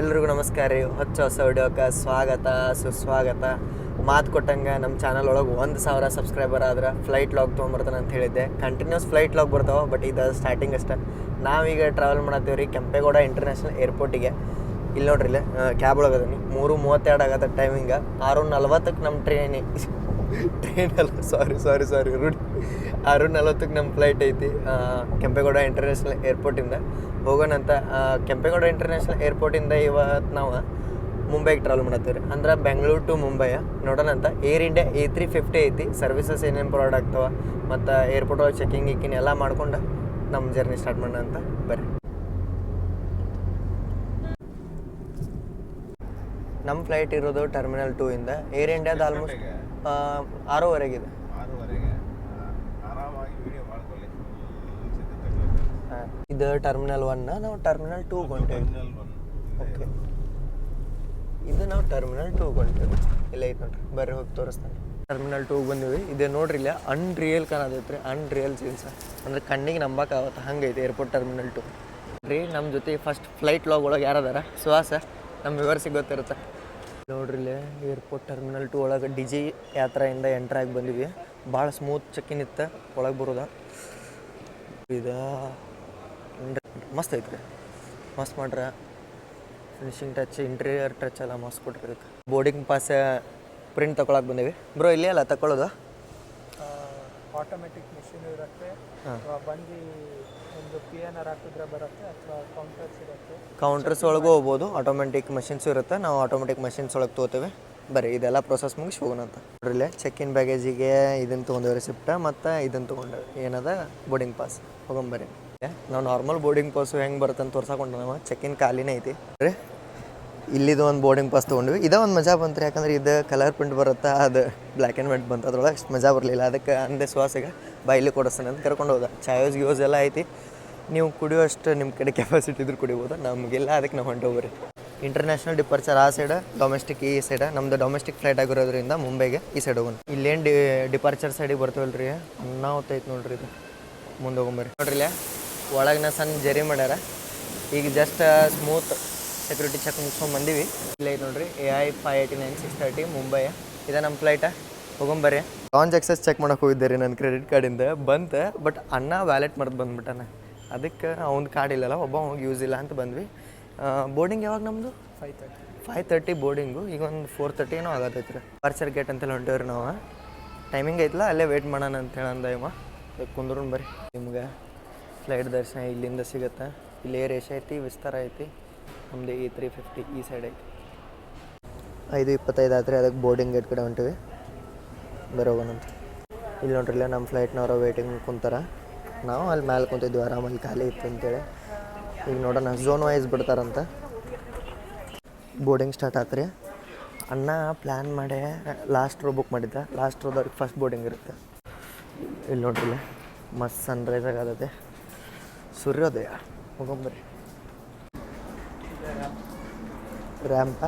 ಎಲ್ರಿಗೂ ನಮಸ್ಕಾರ ರೀ. ಹೊಚ್ಚ ಹೊಸ ವಿಡಿಯೋಕ್ಕೆ ಸ್ವಾಗತ, ಸುಸ್ವಾಗತ. ಮಾತು ಕೊಟ್ಟಂಗೆ ನಮ್ಮ ಚಾನಲ್ ಒಳಗೆ ಒಂದು ಸಾವಿರ ಸಬ್ಸ್ಕ್ರೈಬರ್ ಆದ್ರೆ ಫ್ಲೈಟ್ ಲಾಗ್ ತೊಗೊಂಬರ್ತಾನೆ ಅಂತ ಹೇಳಿದ್ದೆ. ಕಂಟಿನ್ಯೂಸ್ ಫ್ಲೈಟ್ ಲಾಗ್ ಬರ್ತಾವೆ ಬಟ್ ಇದು ಸ್ಟಾರ್ಟಿಂಗ್ ಅಷ್ಟೇ. ನಾವೀಗ ಟ್ರಾವೆಲ್ ಮಾಡತ್ತೀವಿ ರೀ ಕೆಂಪೇಗೌಡ ಇಂಟರ್ನ್ಯಾಷನಲ್ ಏರ್ಪೋರ್ಟಿಗೆ ಇಲ್ಲಿ ನೋಡ್ರಿ ಇಲ್ಲೇ ಕ್ಯಾಬ್ ಒಳಗೆ ಅದೀನಿ. ಮೂರು ಮೂವತ್ತೆರಡು ಆಗತ್ತೆ ಟೈಮಿಂಗ ಆರು ನಲ್ವತ್ತಕ್ಕೆ ನಮ್ಮ ಟ್ರೈನಿ ಟ್ರೈನ್ ಅಲ್ಲ ಸಾರಿ ಸಾರಿ ಸಾರಿ ರೂಢಿ ಆರು ನಲವತ್ತಕ್ಕೆ ನಮ್ಮ ಫ್ಲೈಟ್ ಐತಿ ಕೆಂಪೇಗೌಡ ಇಂಟರ್ನ್ಯಾಷನಲ್ ಏರ್ಪೋರ್ಟಿಂದ ಹೋಗೋಣಂತ ಅಂತ ಕೆಂಪೇಗೌಡ ಇಂಟರ್ನ್ಯಾಷನಲ್ ಏರ್ಪೋರ್ಟಿಂದ ಇವತ್ತು ನಾವು ಮುಂಬೈಗೆ ಟ್ರಾವೆಲ್ ಮಾಡತ್ತೀವಿ ರೀ ಅಂದ್ರೆ ಬೆಂಗಳೂರು ಟು ಮುಂಬೈಯ ನೋಡೋಣಂತ Air India A three fifty ಐತಿ ಸರ್ವಿಸಸ್ ಏನೇನು ಪ್ರೊವೈಡ್ ಆಗ್ತಾವೆ ಮತ್ತು ಏರ್ಪೋರ್ಟ್ ಒಳಗೆ ಚೆಕಿಂಗ್ ಇಕ್ಕಿನ ಎಲ್ಲ ಮಾಡ್ಕೊಂಡು ನಮ್ಮ ಜರ್ನಿ ಸ್ಟಾರ್ಟ್ ಮಾಡೋಣ ಅಂತ ಬರ್ರಿ. ನಮ್ಮ ಫ್ಲೈಟ್ ಇರೋದು ಟರ್ಮಿನಲ್ ಟೂ ಇಂದ. ಏರ್ ಇಂಡಿಯಾದ ಆಲ್ಮೋಸ್ಟ್ ಆರೂವರೆಗಿದೆ ಆರೂವರೆಗೆ ಆರಾಮಾಗಿ ವಿಡಿಯೋ ಮಾಡ್ಕೊಳ್ಳಿ ಆ, ಇದು ಟರ್ಮಿನಲ್ ಒನ್ ನಾವು ಟರ್ಮಿನಲ್ ಟೂ ಹೊಂಟೇವಿ ಓಕೆ ಇದು ನಾವು ಟರ್ಮಿನಲ್ ಟೂ ಹೊಂಟೇವಿ ಇಲ್ಲ ಐತೆ ನೋಡ್ರಿ ಬರ್ರಿ ಹೋಗಿ ತೋರಿಸ್ತಾನೆ. ಟರ್ಮಿನಲ್ ಟೂಗೆ ಬಂದೀವಿ. ಇದೆ ನೋಡ್ರಿ ಇಲ್ಲ ಅನ್ರಿಯಲ್ ಕಾಣತೈತೆ ರೀ ಅನ್ರಿಯಲ್ ಸೀನ್ಸ್ ಅಂದ್ರೆ ಕಣ್ಣಿಗೆ ನಂಬಕ್ಕಾಗತ್ತೆ ಹಂಗೈತೆ ಏರ್ಪೋರ್ಟ್ ಟರ್ಮಿನಲ್ ಟು ರೀ ನಮ್ಮ ಜೊತೆ ಫಸ್ಟ್ ಫ್ಲೈಟ್ ಲಾಗ್ ಒಳಗೆ ಯಾರದಾರ? ಸುಹಾಸ ನಮ್ಮ ವಿವರ್ಸಿಗೆ ಗೊತ್ತಿರುತ್ತೆ. ನೋಡ್ರಿ ಇಲ್ಲೇ ಏರ್ಪೋರ್ಟ್ ಟರ್ಮಿನಲ್ ಟು ಒಳಗೆ ಡಿ ಜಿ ಯಾತ್ರೆಯಿಂದ ಎಂಟ್ರ್ ಆಗಿ ಬಂದಿವಿ. ಭಾಳ ಸ್ಮೂತ್ ಇನ್ ಇತ್ತು ಒಳಗೆ ಬರೋದ. ಇದು? ಮಸ್ತ್ ಐತ್ರಿ. ಮಸ್ತ್ ಮಾಡ್ರೆ. ಫಿನಿಶಿಂಗ್ ಟಚ್ ಇಂಟೀರಿಯರ್ ಟಚ್ ಎಲ್ಲ ಮಸ್ತ್ ಕೊಟ್ರಿ ಇದಕ್ಕೆ ಬೋರ್ಡಿಂಗ್ ಪಾಸ್ ಪ್ರಿಂಟ್ ತಗೊಳಕ್ ಬಂದೀವಿ. ಬ್ರೋ ಇಲ್ಲೇ ಅಲ್ಲ ತಗೊಳ್ಳೋದು ಆಟೋಮೆಟಿಕ್ ಮಿಷಿನ್ ಇರುತ್ತೆ. ಬಂದು ಒಂದು ಪಿ ಎನ್ ಆರ್ ಹಾಕಿದ್ರೆ ಬರುತ್ತೆ ಅಥವಾ ಕೌಂಟರ್ಸ್ ಇರುತ್ತೆ. ಕೌಂಟರ್ಸ್ ಒಳಗೂ ಹೋಗ್ಬೋದು. ಆಟೋಮೆಟಿಕ್ ಮಷಿನ್ಸ್ ಇರುತ್ತೆ. ನಾವು ಆಟೋಮೆಟಿಕ್ ಮಷಿನ್ಸ್ ಒಳಗೆ ತೊಗೋತೇವೆ ಬರ್ರಿ ಇದೆಲ್ಲ ಪ್ರೊಸೆಸ್ ಮುಗಿಸಿ ಹೋಗೋಣ ಅಂತ. ನೋಡ್ರಿಲ್ಲೇ ಚೆಕ್ ಇನ್ ಬ್ಯಾಗೇಜಿಗೆ ಇದನ್ನು ತೊಗೊಂಡೇವೆ ರಿಸಿಪ್ಟ ಮತ್ತು ಇದನ್ನು ತೊಗೊಂಡು ಏನದ? ಬೋರ್ಡಿಂಗ್ ಪಾಸ್ ಹೋಗಂಬರ್ರಿ ನಾವು ನಾರ್ಮಲ್ ಬೋರ್ಡಿಂಗ್ ಪಾಸು ಹೆಂಗೆ ಬರುತ್ತೆ ಅಂತ ತೋರ್ಸಕೊಂಡು ನಾವು ಚೆಕ್ ಇನ್ ಖಾಲಿನೇ ಐತಿ. ರೀ ಇಲ್ಲಿದು ಒಂದು ಬೋರ್ಡಿಂಗ್ ಪಾಸ್ ತೊಗೊಂಡ್ವಿ. ಇದೇ ಒಂದು ಮಜಾ ಬಂತು ಯಾಕಂದ್ರೆ ಇದು ಕಲರ್ ಪ್ರಿಂಟ್ ಬರುತ್ತಾ, ಅದು ಬ್ಲ್ಯಾಕ್ ಆ್ಯಂಡ್ ವೈಟ್ ಬಂತು. ಅದ್ರೊಳಗೆ ಅಷ್ಟು ಮಜಾ ಬರಲಿಲ್ಲ. ಅದಕ್ಕೆ ಅಂದೆ ಸುವಾಸಿಗೆ ಬೈಲಿ ಕೊಡಿಸ್ತಾನೆ ಅಂತ ಕರ್ಕೊಂಡು ಹೋದ. ಚಾಯೋಸ್ ಯೂಸ್ ಎಲ್ಲ ಐತಿ. ನೀವು ಕುಡಿಯೋ ಅಷ್ಟು ನಿಮ್ಮ ಕಡೆ ಕೆಪಾಸಿಟಿ ಇದ್ರೆ ಕುಡಿಬೋದು. ನಮಗೆಲ್ಲ, ಅದಕ್ಕೆ ನಾವು ಹೊಂಟೋಗ್ರಿ ಇಂಟರ್ನ್ಯಾಷನಲ್ ಡಿಪಾರ್ಚರ್ ಆ ಸೈಡ್ ಡೊಮೆಸ್ಟಿಕ್ ಈ ಸೈಡ್ ನಮ್ದು ಡೊಮೆಸ್ಟಿಕ್ ಫ್ಲೈಟ್ ಆಗಿರೋದ್ರಿಂದ ಮುಂಬೈಗೆ ಈ ಸೈಡ್ ಹೋಗೋಣ. ಇಲ್ಲೇನು ಡಿ ಡಿಪಾರ್ಚರ್ ಸೈಡಿಗೆ ಬರ್ತೀವಲ್ಲ ರೀ ಅನ್ನಾವತ್ತೈತೆ ನೋಡ್ರಿ ಇದು. ಮುಂದೆ ಹೋಗೊಂಬರ್ರಿ ನೋಡ್ರಿ ಒಳಗಿನ ಸಣ್ಣ ಜರಿ ಮಾಡ್ಯಾರ. ಈಗ ಜಸ್ಟ್ ಸ್ಮೂತ್ ಸೆಕ್ಯೂರಿಟಿ ಚೆಕ್ ಮುಗಿಸ್ಕೊಂಡು ಬಂದೀವಿ. ಇಲ್ಲೇ ನೋಡ್ರಿ A I five eighty nine six thirty Mumbai ಇದೆ ನಮ್ಮ ಫ್ಲೈಟ ಹೋಗೊಂಬರ್ರಿ ಲಾಂಜ್ ಎಕ್ಸಸ್ ಚೆಕ್ ಮಾಡೋಕೆ ಹೋಗಿದ್ದೆ ರೀ ನನ್ನ ಕ್ರೆಡಿಟ್ ಕಾರ್ಡಿಂದ ಬಂತು ಬಟ್ ಅಣ್ಣ ವ್ಯಾಲೆಟ್ ಮರ್ದು ಬಂದ್ಬಿಟ್ಟಾನ. ಅದಕ್ಕೆ ಅವ್ನ ಕಾರ್ಡ್ ಇಲ್ಲಲ್ಲ, ಒಬ್ಬ ಹೋಗಿ ಯೂಸ್ ಇಲ್ಲ ಅಂತ ಬಂದ್ವಿ. ಬೋರ್ಡಿಂಗ್ ಯಾವಾಗ ನಮ್ಮದು five thirty five thirty boarding ಈಗ ಒಂದು ಫೋರ್ ತರ್ಟಿ ಏನೋ ಆಗತ್ತೈತ್ರಿ. ಪಾರ್ಚರ್ ಗೇಟ್ ಅಂತೇಳಿ ಹೊಂಟೇವ್ರಿ ನಾವು. ಟೈಮಿಂಗ್ ಐತಲ್ಲ ಅಲ್ಲೇ ವೇಟ್ ಮಾಡೋಣ ಅಂತ ಹೇಳಂದ ಇವ. ಕುಂದ್ರೂ ಬರ್ರಿ. ನಿಮ್ಗೆ ಫ್ಲೈಟ್ ದರ್ಶನ ಇಲ್ಲಿಂದ ಸಿಗುತ್ತೆ. ಇಲ್ಲಿ ಏರ್ ಏಷ್ಯಾ ಐತಿ, ವಿಸ್ತಾರ ಐತಿ. ನಮ್ಮದು ಈ ತ್ರೀ ಫಿಫ್ಟಿ ಈ ಸೈಡ್ ಐತಿ. ಐದು ಇಪ್ಪತ್ತೈದು ಆದರೆ ಅದಕ್ಕೆ ಬೋರ್ಡಿಂಗ್ ಗೇಟ್ ಕಡೆ ಹೊಂಟಿವಿ. ಬರೋಗೋಣಂತ ಇಲ್ಲಿ ನೋಡ್ರಿ ಇಲ್ಲ ನಮ್ಮ ಫ್ಲೈಟ್ನವರು ವೇಟಿಂಗ್ ಕುಂತಾರ. ನಾವು ಅಲ್ಲಿ ಮ್ಯಾಲೆ ಕುಂತಿದ್ವಿ, ಆರಾಮಲ್ಲಿ ಖಾಲಿ ಇತ್ತು ಅಂತೇಳಿ. ಈಗ ನೋಡೋಣ ಝೋನ್ ವೈಸ್ ಬಿಡ್ತಾರಂತ. ಬೋರ್ಡಿಂಗ್ ಸ್ಟಾರ್ಟ್ ಆತ್ರಿ. ಅಣ್ಣ ಪ್ಲ್ಯಾನ್ ಮಾಡಿ ಲಾಸ್ಟ್ ರೋ ಬುಕ್ ಮಾಡಿದ್ದೆ. ಲಾಸ್ಟ್ ರೋದವ್ರಿಗೆ ಫಸ್ಟ್ ಬೋರ್ಡಿಂಗ್ ಇರುತ್ತೆ. ಇಲ್ಲಿ ನೋಡ್ರಿ ಇಲ್ಲಿ ಮಸ್ತ್ ಸನ್ರೈಸ್ ಆಗತ್ತೆ ಸೂರ್ಯೋದಯ ಹೋಗೊಂಬರಿ ರ್ಯಾಂಪ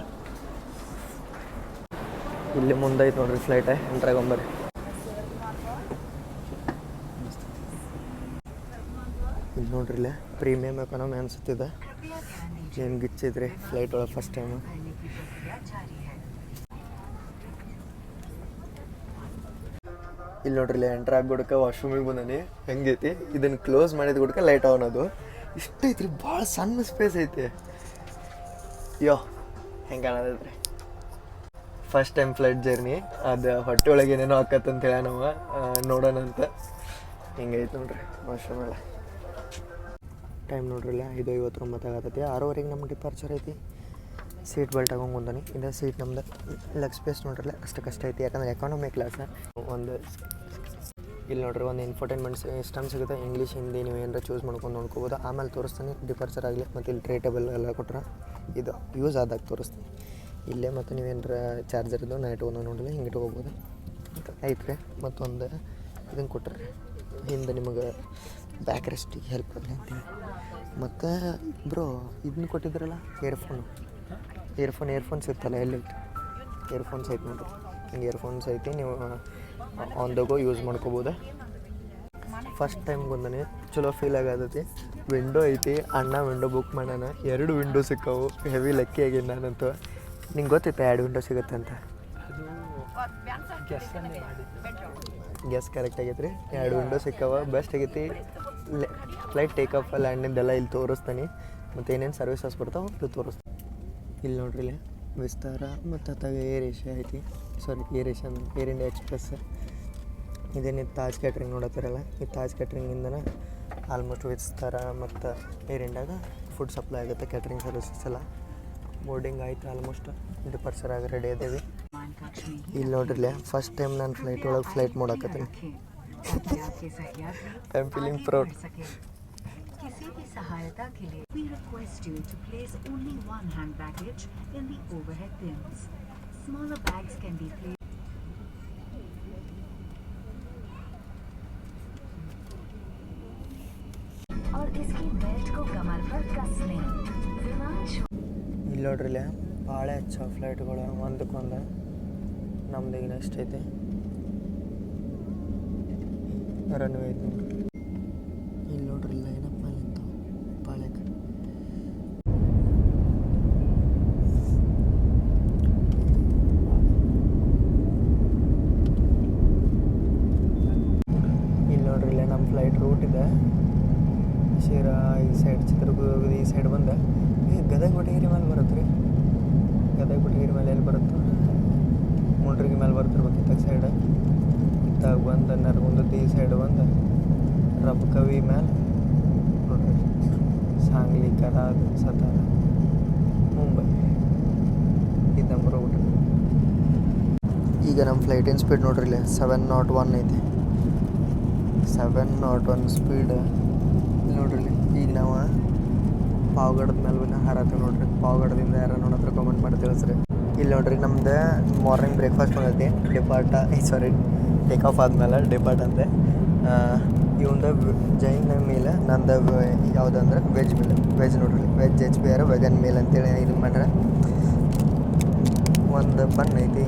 ಇಲ್ಲಿ ಮುಂದೆ ಐತೆ ನೋಡ್ರಿ ಫ್ಲೈಟ್ ಎಂಟ್ರಾಗೊಂಬರಿ ಇಲ್ಲಿ ನೋಡ್ರಿ ಇಲ್ಲೇ ಪ್ರೀಮಿಯಮ್ ಎಕಾನಮಿ ಅನ್ಸುತ್ತಿದೆ. ಏನು ಗಿಚ್ಚಿದ್ರಿ ಫ್ಲೈಟ್ ಒಳಗೆ ಫಸ್ಟ್ ಟೈಮು ಇಲ್ಲಿ ನೋಡ್ರಿ ಇಲ್ಲಿ ಎಂಟ್ರ್ ಆಗ್ಬಿಡಕ್ಕೆ ವಾಶ್ರೂಮಿಗೆ ಬಂದನಿ. ಹೆಂಗೈತಿ? ಇದನ್ನು ಕ್ಲೋಸ್ ಮಾಡಿದ ಗುಡ್ಕ ಲೈಟ್ ಆನ್ ಅದು. ಇಷ್ಟೈತ್ರಿ ಭಾಳ ಸಣ್ಣ ಸ್ಪೇಸ್ ಐತಿ. ಯೋ, ಹೆಂಗೆ ಫಸ್ಟ್ ಟೈಮ್ ಫ್ಲೈಟ್ ಜರ್ನಿ ಅದು ಹೊಟ್ಟೆ ಒಳಗೆ ಏನೇನೋ ಆಕತ್ತಂತ ಹೇಳ ನೋಡೋಣ ಅಂತ. ಹಿಂಗೈತೆ ನೋಡ್ರಿ ವಾಶ್ರೂಮ್ ಎಲ್ಲ. ಟೈಮ್ ನೋಡ್ರಿಲ್ಲ ಐದು ಐವತ್ತೊಂಬತ್ತು ಆಗತ್ತೈತಿ ಆರೂವರೆಗೆ ನಮ್ಮ ಡಿಪಾರ್ಚರ್ ಐತಿ. ಸೀಟ್ ಬೆಲ್ಟ್ ಬಂದಾನಿ ಇದು ಸೀಟ್ ನಮ್ದು ಲೆಗ್ ಸ್ಪೇಸ್ ನೋಡ್ರಲ್ಲ ಕಷ್ಟ ಐತಿ. ಯಾಕಂದ್ರೆ ಎಕಾನಮಿ ಕ್ಲಾಸ್ ಒಂದು ಇಲ್ಲಿ ನೋಡ್ರಿ, ಒಂದು ಇನ್ಫರ್ಟೈನ್ಮೆಂಟ್ ಸಿಸ್ಟಮ್ ಸಿಗುತ್ತೆ. ಇಂಗ್ಲೀಷ್ ಹಿಂದಿ ನೀವು ಏನಾರ ಚೂಸ್ ಮಾಡ್ಕೊಂಡು ನೋಡ್ಕೋಬೋದು. ಆಮೇಲೆ ತೋರಿಸ್ತೀನಿ ಡಿಪರ್ಚರ್ ಆಗಲಿ, ಮತ್ತು ಇಲ್ಲಿ ಟ್ರೇ ಟೇಬಲ್ ಎಲ್ಲ ಕೊಟ್ರೆ ಇದು ಯೂಸ್ ಆದಾಗ ತೋರಿಸ್ತೀನಿ. ಇಲ್ಲೇ ಮತ್ತು ನೀವೇನಾರ ಚಾರ್ಜರ್ ಇದು ನೈಟ್ ಒಂದು ನೋಡಿದ್ರೆ ಹಿಂಗೆ ಇಟ್ಕೋಬೋದು. ಐತ್ರಿ, ಮತ್ತೊಂದು ಇದನ್ನು ಕೊಟ್ಟರೆ ಹಿಂದೆ ನಿಮಗೆ ಬ್ಯಾಕ್ ರೆಸ್ಟಿಗೆ ಹೆಲ್ಪ್ ಆಗಲಿ ಅಂತೇಳಿ ಮತ್ತು ಬ್ರೋ ಇದನ್ನ ಕೊಟ್ಟಿದ್ರಲ್ಲ ಇಯರ್ಫೋನು ಇಯರ್ಫೋನ್ ಇಯರ್ಫೋನ್ಸ್ ಇರ್ತಲ್ಲ ಎಲ್ಲಿ ಇಯರ್ಫೋನ್ಸ್ ಐತೆ ನೋಡ್ರಿ. ಹಿಂಗೆ ಇಯರ್ಫೋನ್ಸ್ ಐತಿ, ನೀವು ಆನ್ ದ ಗೋ ಯೂಸ್ ಮಾಡ್ಕೋಬೋದು? ಫಸ್ಟ್ ಟೈಮ್ ಬಂದನೆ, ಚಲೋ ಫೀಲ್ ಆಗತೈತಿ. ವಿಂಡೋ ಐತಿ, ಅಣ್ಣ ವಿಂಡೋ ಬುಕ್ ಮಾಡೋಣ ಎರಡು ವಿಂಡೋ ಸಿಕ್ಕವು ಹೆವಿ ಲಕ್ಕಿ ಆಗೀನಿ ನಾನಂತೂ. ನಿಂಗೆ ಗೊತ್ತಿತ್ತು ಎರಡು ವಿಂಡೋ ಸಿಗುತ್ತೆ ಅಂತ ಗೆಸ್ ಕರೆಕ್ಟ್ ಆಗೈತೆ ರೀ ಎರಡು ವಿಂಡೋ ಸಿಕ್ಕವ ಬೆಸ್ಟ್ ಆಗೈತಿ. ಫ್ಲೈಟ್ ಟೇಕ್ ಆಫ್ ಲ್ಯಾಂಡಿಂದೆಲ್ಲ ಇಲ್ಲಿ ತೋರಿಸ್ತಾನೆ. ಮತ್ತು ಏನೇನು ಸರ್ವಿಸಸ್ ಬರ್ತಾವೆ ಇಲ್ಲಿ ತೋರಿಸ್ತಾನೆ. ಇಲ್ಲಿ ನೋಡ್ರಿ ಇಲ್ಲಿ ವಿಸ್ತಾರ ಮತ್ತು ಅತ್ತಾಗ ಏರ್ ಏಷ್ಯಾ ಐತಿ. Sorry AirAsia Air India Express. ಇದೇನು ತಾಜ್ ಕ್ಯಾಟ್ರಿಂಗ್ ನೋಡತ್ತಿರಲ್ಲ? ಈ ತಾಜ್ ಕ್ಯಾಟ್ರಿಂಗಿಂದನೇ ಆಲ್ಮೋಸ್ಟ್ ವಿಸ್ತಾರ ಮತ್ತು ಏರ್ ಇಂಡಿಯಾಗ ಫುಡ್ ಸಪ್ಲೈ ಆಗುತ್ತೆ ಕ್ಯಾಟ್ರಿಂಗ್ ಸರ್ವಿಸಸ್ ಎಲ್ಲ. ಬೋರ್ಡಿಂಗ್ ಆಯ್ತು ಆಲ್ಮೋಸ್ಟ್. ಡಿಪಾರ್ಚರ್ ಆಗಿ ರೆಡಿ ಅದೇವಿ ಇಲ್ಲಿ ನೋಡ್ರಿಲ್ಲ ಫಸ್ಟ್ ಟೈಮ್ ನಾನು ಫ್ಲೈಟ್ ಒಳಗೆ flight ಮಾಡಕತ್ತೀನಿ. I am feeling proud किसी भी सहायता के लिए we request you to place only one hand baggage in the overhead bins. Smaller bags can be placed. और इसकी बेल्ट को कमर पर कस लें विमान छू ಇಲ್ಲಿ ನೋಡ್ರಿಲ್ಲ ಭಾಳ ಹೆಚ್ಚ ಫ್ಲೈಟ್ಗಳು ಒಂದಕ್ಕೊಂದು ನಮ್ದು ಈಗ ನೆಕ್ಸ್ಟ್ ಐತಿ ರನ್ವೇ ಐತಿ ಇತ್ತಾಗ ಸೈಡ್ ಇತ್ತಾಗ ಬಂದು ನರಗುಂದದ ಈ ಸೈಡ್ ಬಂದು. ರಬ್ ಕವಿ ಮ್ಯಾಲೆ ನೋಡ್ರಿ ಸಾಂಗ್ಲಿ ಕರಾದ ಸತಾರ, ಮುಂಬೈ. ಇದು ನಮ್ಮ ರೂಟ್ ಈಗ ನಮ್ಮ ಫ್ಲೈಟಿನ ಸ್ಪೀಡ್ ನೋಡ್ರಿ ಇಲ್ಲಿ? ಸೆವೆನ್ ನಾಟ್ ಒನ್ ಐತಿ. ಸೆವೆನ್ ನಾಟ್ ಒನ್ ಸ್ಪೀಡ್ ನೋಡ್ರಿ. ಈಗ ನಾವು ಪಾವಗಡದ ಮೇಲೆ ಹಾರತ್ತೀವಿ ನೋಡ್ರಿ. ಪಾವಗಡದಿಂದ ಯಾರು ನೋಡತ್ರ ಕಮೆಂಟ್ ಮಾಡಿ ತಿಳಿಸ್ರಿ ಇಲ್ಲಿ ನೋಡ್ರಿ ನಮ್ದು ಮಾರ್ನಿಂಗ್ ಬ್ರೇಕ್ಫಾಸ್ಟ್ ಬಂದೈತಿ. ಡಿಪಾರ್ಟ್ ಸಾರಿ ಟೇಕ್ ಆಫ್ ಆದ್ಮೇಲೆ ಡಿಪಾರ್ಟ್ ಅಂದೆ. ಇವಂದ ಜೈನ್ ಮೀಲ್ ನಂದು ಯಾವುದಂದ್ರೆ ವೆಜ್ ಮೀಲ್ ವೆಜ್ ನೋಡ್ರಿ. Veg H B R vegan meal ಅಂತೇಳಿ ಇದು ಮಾಡ್ರೆ. ಒಂದು ಬನ್ ಐತಿ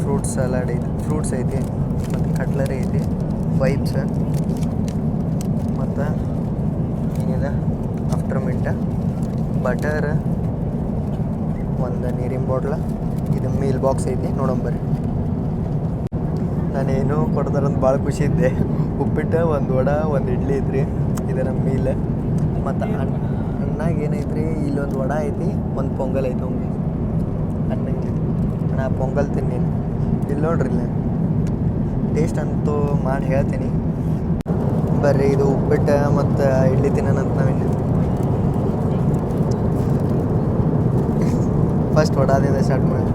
ಫ್ರೂಟ್ ಸಲಾಡ್ ಐತಿ ಫ್ರೂಟ್ಸ್ ಐತಿ, ಮತ್ತು ಕಟ್ಲರಿ ಐತಿ ವೈಪ್ಸ್ ಮತ್ತು ಏನಿದೆ? ಆಫ್ಟರ್ ಮಿಂಟ ಬಟರ್ ಒಂದು ನೀರಿನ ಬಾಟ್ಲ, ಇದು ಮೀಲ್ ಬಾಕ್ಸ್ ಐತಿ ನೋಡಂಬರ್ರಿ ನಾನೇನು ಕೊಡ್ತಾರಂತ ಭಾಳ ಖುಷಿ ಇದ್ದೆ. ಉಪ್ಪಿಟ್ಟು, ಒಂದು ವಡ, ಒಂದು ಇಡ್ಲಿ ಐತ್ರಿ ಇದು ನಮ್ಮ ಮೀಲ್ ಮತ್ತು ಅಣ್ಣ ಅಣ್ಣಾಗ ಏನೈತ್ರಿ, ಇಲ್ಲೊಂದು ವಡ ಐತಿ, ಒಂದು ಪೊಂಗಲ್ ಐತಿ ಅವ್ನಿಗೆ ಅಣ್ಣಂಗೆ ಅಣ್ಣ ಪೊಂಗಲ್ ತಿನ್ನಿ ಇಲ್ಲಿ ನೋಡ್ರಿ ಇಲ್ಲ. ಟೇಸ್ಟ್ ಅಂತೂ ಮಾಡಿ ಹೇಳ್ತೀನಿ. ಬರ್ರಿ, ಇದು ಉಪ್ಪಿಟ್ಟು ಮತ್ತು ಇಡ್ಲಿ ತಿನ್ನೋಣ ಅಂತ ನಾವಿನ್ನು ಫಸ್ಟ್ ವಡಾದಿಂದ ಸ್ಟಾರ್ಟ್ ಮಾಡಿ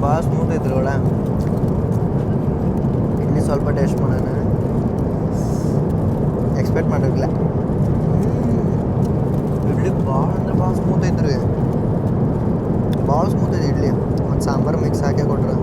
ಭಾಳ ಸ್ಮೂತ್ ಐತ್ರಿ ವಡ ಇಡ್ಲಿ ಸ್ವಲ್ಪ ಟೇಸ್ಟ್ ಮಾಡೋಣ. ಎಕ್ಸ್ಪೆಕ್ಟ್ ಮಾಡಿರಲಿಲ್ಲ. ಇಡ್ಲಿ ಭಾಳ ಅಂದ್ರೆ ಭಾಳ ಸ್ಮೂತ್ ಐತ್ರಿ. ಭಾಳ ಸ್ಮೂತ್ ಐತೆ ಇಡ್ಲಿ. ಮತ್ತು ಸಾಂಬಾರು ಮಿಕ್ಸ್ ಹಾಕಿ ಕೊಟ್ರು.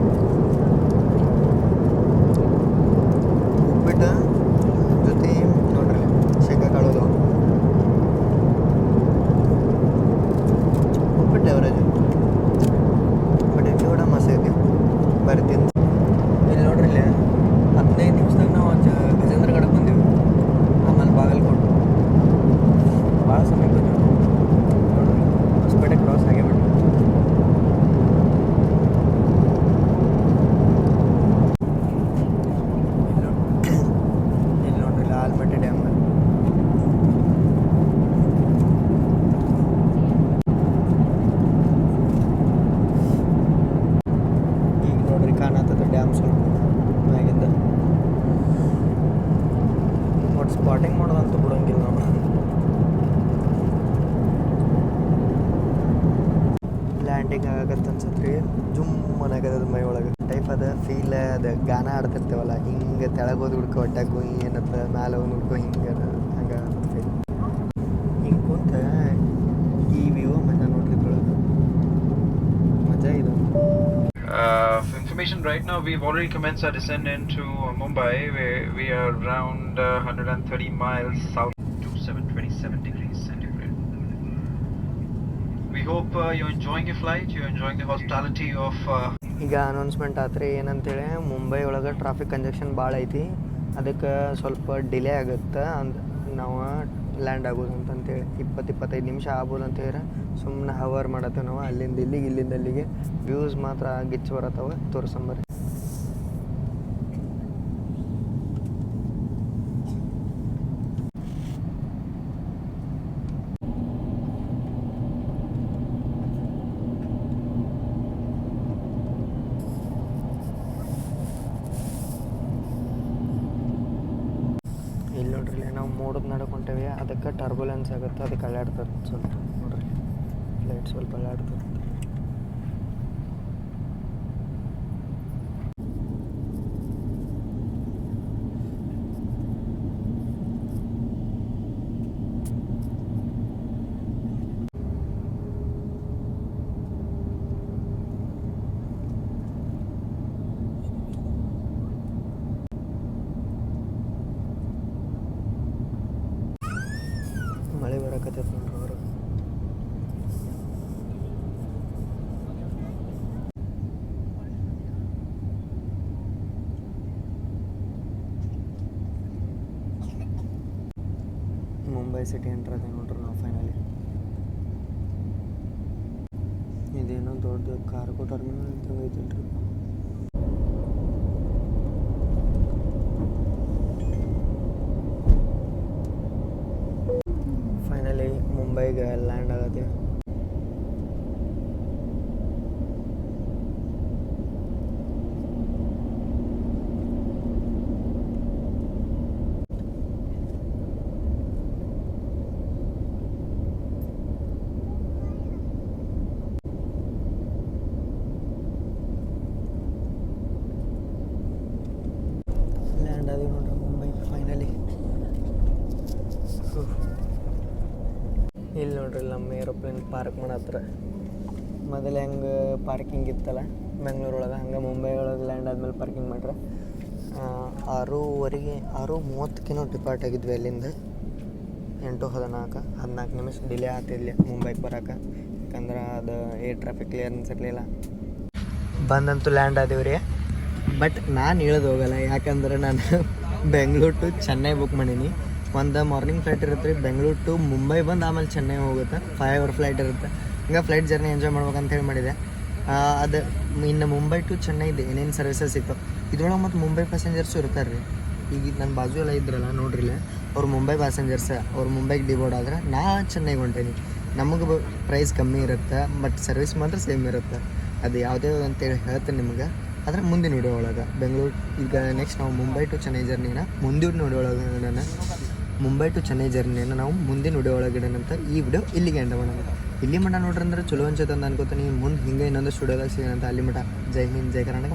ಆಡ್ತಿರ್ತೇವಲ್ಲ ಹಿಂಗೆ ತೆಳಗೆ ಹೋದ್ ಹುಡ್ಕೊ ಹೊಟ್ಟಾಗು ಏನತ್ತ ಮ್ಯಾಲೆ ಹೋಗಿ ಹುಡ್ಕೊ ಹಿಂಗೆ ಹಂಗೆ ಫೀಲ್ ಹಿಂಗೆ ಕುಂತ ಈ ವ್ಯೂ ಮಜಾ ನೋಡ್ರಿ ಇದ್ರೊಳಗೆ ಮಜಾ ಇದು Uh, for information, right now we've already commenced our descent into uh, Mumbai. Where we are around uh, 130 miles south to 727 degrees centigrade. We hope uh, you're enjoying your flight. You're enjoying the hospitality of. Uh, ಈಗ announcement ಆತ್ರಿ ಏನಂತೇಳಿ ಮುಂಬೈ ಒಳಗೆ traffic conjunction ಭಾಳ ಐತಿ. ಅದಕ್ಕೆ ಸ್ವಲ್ಪ delay ಆಗುತ್ತೆ ಅಂದ್ ನಾವು ಲ್ಯಾಂಡ್ ಆಗೋದು ಅಂತಂತೇಳಿ. ಇಪ್ಪತ್ತು ಇಪ್ಪತ್ತೈದು ನಿಮಿಷ ಆಗ್ಬೋದು ಅಂತ ಹೇಳಿ ಸುಮ್ಮನೆ ಹವರ್ ಮಾಡತ್ತೇವೆ ನಾವು. ಅಲ್ಲಿಂದ ಇಲ್ಲಿಗೆ, ಇಲ್ಲಿಂದ ಅಲ್ಲಿಗೆ. ವ್ಯೂಸ್ ಮಾತ್ರ ಗಿಚ್ಚು ಬರತ್ತವೆ. ತೋರ್ಸಂಬರಿ ಇಲ್ಲಿ ನೋಡ್ರಿ ಇಲ್ಲಿ ನಾವು ಮೋಡದ ನಡಕ್ ಹೊಂಟೇವಿ ಅದಕ್ಕೆ ಟರ್ಬುಲೆನ್ಸ್ ಆಗುತ್ತೆ ಅದಕ್ಕೆ ಅಲ್ಲಾಡ್ತದೆ ಸ್ವಲ್ಪ ನೋಡ್ರಿ. ಫ್ಲೈಟ್ ಸ್ವಲ್ಪ ಅಲ್ಲಾಡ್ತದೆ. ಮುಂಬೈ ಸಿಟಿ ಎಂಟ್ರ್ ಅದೇ ನೋಡ್ರಿ ನಾವು ಫೈನಲಿ ಇದೇನೋ ದೊಡ್ಡ ಕಾರ್ಗೋ ಟರ್ಮಿನಲ್ ಅಂತ ಐತಿಲ್ರಿ ಫೈನಲಿ ಮುಂಬೈಗೆ ಲ್ಯಾಂಡ್ ಆಗತ್ತೆ. ಲ್ಯಾಂಡ್ ಆದಿ ನೋಡ್ರಿ ಮುಂಬೈ ಫೈನಲಿ ಇಲ್ಲಿ ನೋಡ್ರಿ ನಮ್ಮ ಏರೋಪ್ಲೇನ್ ಪಾರ್ಕ್ ಮಾಡತ್ರ ಮೊದಲು ಹೆಂಗೆ ಪಾರ್ಕಿಂಗ್ ಇತ್ತಲ್ಲ ಬೆಂಗ್ಳೂರು ಒಳಗೆ ಹಂಗೆ ಮುಂಬೈ ಒಳಗೆ ಲ್ಯಾಂಡ್ ಆದಮೇಲೆ ಪಾರ್ಕಿಂಗ್ ಮಾಡ್ರೆ. ಆರೂವರೆಗೆ ಆರು ಮೂವತ್ತಕ್ಕೇನೋ ಡಿಪಾರ್ಟ್ ಆಗಿದ್ವಿ ಅಲ್ಲಿಂದ. ಎಂಟು ಹದಿನಾಲ್ಕು ಹದಿನಾಲ್ಕು ನಿಮಿಷ ಡಿಲೇ ಆಗ್ತಿದ್ಲಿ ಮುಂಬೈಗೆ ಬರೋಕೆ. ಯಾಕಂದ್ರೆ ಅದು ಏರ್ ಟ್ರಾಫಿಕ್ ಕ್ಲಿಯರ್ ಇರಲಿಲ್ಲ. ಬಂದಂತೂ ಲ್ಯಾಂಡ್ ಆದೀವಿ ಬಟ್ ನಾನು ಇಳಿದು ಹೋಗಲ್ಲ, ಯಾಕಂದ್ರೆ ನಾನು ಬೆಂಗಳೂರು ಟು ಚೆನ್ನೈ ಬುಕ್ ಮಾಡೀನಿ. ಒಂದು ಮಾರ್ನಿಂಗ್ ಫ್ಲೈಟ್ ಇರುತ್ತೆ ರೀ, ಬೆಂಗಳೂರು ಟು ಮುಂಬೈ ಬಂದು ಆಮೇಲೆ ಚೆನ್ನೈ ಹೋಗುತ್ತೆ. ಫೈವ್ ಅವರ್ ಫ್ಲೈಟ್ ಇರುತ್ತೆ. ಹಿಂಗೆ ಫ್ಲೈಟ್ ಜರ್ನಿ ಎಂಜಾಯ್ ಮಾಡ್ಬೇಕಂತ ಹೇಳಿ ಮಾಡಿದೆ. ಅದು ಇನ್ನು ಮುಂಬೈ ಟು ಚೆನ್ನೈದು ಏನೇನು ಸರ್ವಿಸಸ್ ಇತ್ತು. ಇದ್ರೊಳಗೆ ಮತ್ತು ಮುಂಬೈ ಪ್ಯಾಸೆಂಜರ್ಸು ಇರ್ತಾರೆ ರೀ. ಈಗ ನನ್ನ ಬಾಜು ಎಲ್ಲ ಇದ್ರಲ್ಲ ನೋಡ್ರಿಲ್ಲ ಅವ್ರು ಮುಂಬೈ ಪ್ಯಾಸೆಂಜರ್ಸ್ ಅವ್ರು ಮುಂಬೈಗೆ ಡಿವೋರ್ಡ್ ಆದ್ರೆ ನಾ ಚೆನ್ನೈಗೆ ಹೊಂಟೇನಿ. ನಮಗೆ ಪ್ರೈಸ್ ಕಮ್ಮಿ ಇರುತ್ತೆ ಬಟ್ ಸರ್ವಿಸ್ ಮಾತ್ರ ಸೇಮ್ ಇರುತ್ತೆ. ಅದು ಯಾವುದೇ ಅಂತೇಳಿ ಹೇಳ್ತೇನೆ ನಿಮ್ಗೆ. ಆದರೆ ಮುಂದಿನ ವಿಡಿಯೋ ಒಳಗೆ. ಬೆಂಗಳೂರು, ಈಗ ನೆಕ್ಸ್ಟ್ ನಾವು ಮುಂಬೈ ಟು ಚೆನ್ನೈ ಜರ್ನಿನ ಮುಂದಿನ ವಿಡಿಯೋ ಒಳಗೆ ಮುಂಬೈ ಟು ಚೆನ್ನೈ ಜರ್ನಿನ ನಾವು ಮುಂದಿನ ವಿಡಿಯೋ ಒಳಗೆ ಈ ವಿಡಿಯೋ ಇಲ್ಲಿಗೆ ಎಂಡ ಮಾಡೋಣ. ಇಲ್ಲಿ ಮಟ್ಟ ನೋಡ್ರಿ ಅಂದ್ರೆ ಚಲೋ ಅನ್ಸುತ್ತೆ ಅಂತ ಅನ್ಕೋತೀನಿ. ಮುಂದೆ ಹಿಂಗೆ ಇನ್ನೊಂದು ಸ್ಟುಡಿಯೋದಾಗ ಸಿಗೋಣ ಅಂತ. ಅಲ್ಲಿ ಮಟ್ಟ ಜೈ ಹಿಂದ್, ಜೈ ಕರ್ನಾಟಕ